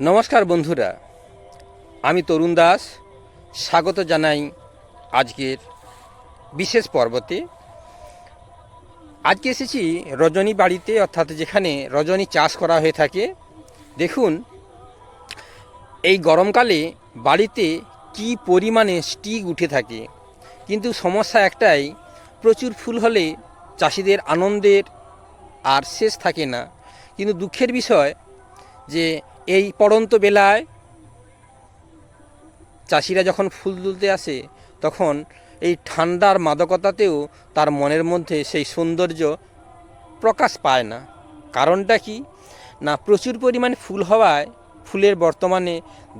নমস্কার বন্ধুরা, আমি তরুণ দাস। স্বাগত জানাই আজকের বিশেষ পর্বতে। আজকে এসেছি রজনী বাড়িতে, অর্থাৎ যেখানে রজনী চাষ করা হয়ে থাকে। দেখুন, এই গরমকালে বাড়িতে কি পরিমাণে স্টিক উঠে থাকে। কিন্তু সমস্যা একটাই, প্রচুর ফুল হলে চাষিদের আনন্দের আর শেষ থাকে না। কিন্তু দুঃখের বিষয় যে এই পড়ন্ত বেলায় চাষিরা যখন ফুল তুলতে আসে, তখন এই ঠান্ডার মাদকতাতেও তার মনের মধ্যে সেই সৌন্দর্য প্রকাশ পায় না। কারণটা কি? না, প্রচুর পরিমাণে ফুল হওয়ায় ফুলের বর্তমানে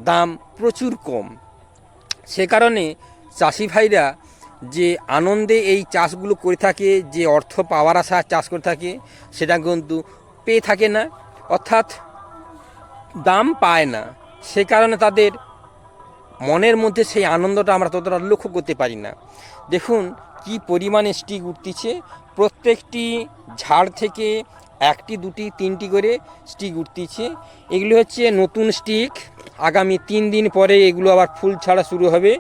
দাম প্রচুর কম। সে কারণে চাষি ভাইরা যে আনন্দে এই চাষগুলো করে থাকে, যে অর্থ পাওয়ার আশা চাষ করে থাকে, সেটা কিন্তু পেয়ে থাকে না। অর্থাৎ দাম পায় না। সে কারণে তাদের মনের মধ্যে সেই আনন্দটা আমরা ততটা লক্ষ্য করতে পারি না। দেখুন কি পরিমাণে স্টিক উঠতেছে। প্রত্যেকটি ঝাড় থেকে একটি, দুটি, তিনটি করে স্টিক উঠতেছে। এগুলো হচ্ছে নতুন স্টিক। আগামী তিন দিন পরে এগুলো আবার ফুল ছাড়া শুরু হবে।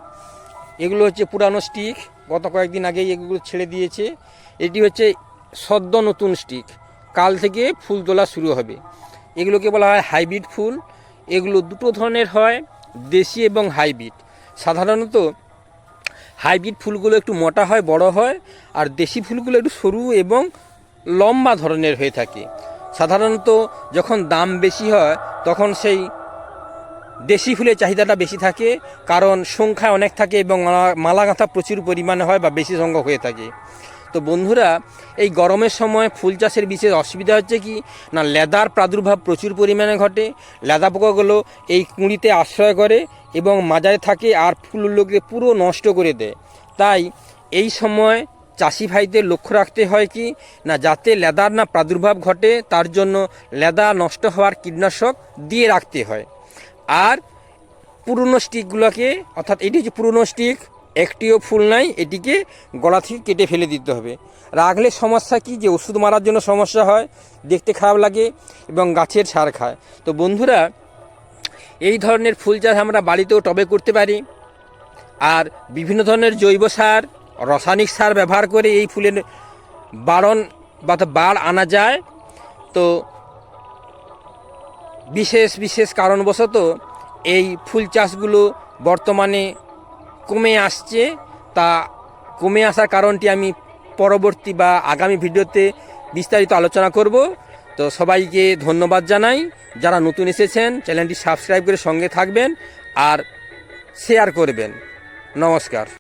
এগুলো হচ্ছে পুরানো স্টিক। গত কয়েকদিন আগেই এগুলো ছেড়ে দিয়েছে। এটি হচ্ছে সদ্য নতুন স্টিক। কাল থেকে ফুল তোলা শুরু হবে। এগুলোকে বলা হয় হাইব্রিড ফুল। এগুলো দুটো ধরনের হয়, দেশি এবং হাইব্রিড। সাধারণত হাইব্রিড ফুলগুলো একটু মোটা হয়, বড় হয়, আর দেশি ফুলগুলো একটু সরু এবং লম্বা ধরনের হয়ে থাকে। সাধারণত যখন দাম বেশি হয়, তখন সেই দেশি ফুলের চাহিদাটা বেশি থাকে, কারণ সংখ্যা অনেক থাকে এবং মালা- গাঁথা প্রচুর পরিমাণে হয় বা বেশি সংখ্যক হয়ে থাকে। তো বন্ধুরা, এই গরমের সময় ফুল চাষের বিশেষ অসুবিধা হচ্ছে কি? না, লেদার প্রাদুর্ভাব প্রচুর পরিমাণে ঘটে। লেদা পোকাগুলো এই কুঁড়িতে আশ্রয় করে এবং মাজায় থাকে আর ফুলগুলোকে পুরো নষ্ট করে দেয়। তাই এই সময় চাষি ভাইদের লক্ষ্য রাখতে হয় কি? না, যাতে লেদার না প্রাদুর্ভাব ঘটে, তার জন্য লেদা নষ্ট হওয়ার কীটনাশক দিয়ে রাখতে হয়। আর পুরনো স্টিকগুলোকে, অর্থাৎ এটি হচ্ছে পুরনো স্টিক একটিও ফুল নাই, এটিকে গলা থেকে কেটে ফেলে দিতে হবে। রাখলে সমস্যা কি? যে ওষুধ মারার জন্য সমস্যা হয়, দেখতে খারাপ লাগে এবং গাছের সার খায়। তো বন্ধুরা, এই ধরনের ফুল চাষ আমরা বাড়িতেও টবে করতে পারি। আর বিভিন্ন ধরনের জৈব সার, রাসায়নিক সার ব্যবহার করে এই ফুলের বাড়ন বা বাড় আনা যায়। তো বিশেষ বিশেষ কারণবশত এই ফুল চাষগুলো বর্তমানে কমে আসছে, তা কমে আসার কারণটি আমি পরবর্তী বা আগামী ভিডিওতে বিস্তারিত আলোচনা করব। তো সবাইকে ধন্যবাদ জানাই। যারা নতুন এসেছেন, চ্যানেলটি সাবস্ক্রাইব করে সঙ্গে থাকবেন আর শেয়ার করবেন। নমস্কার।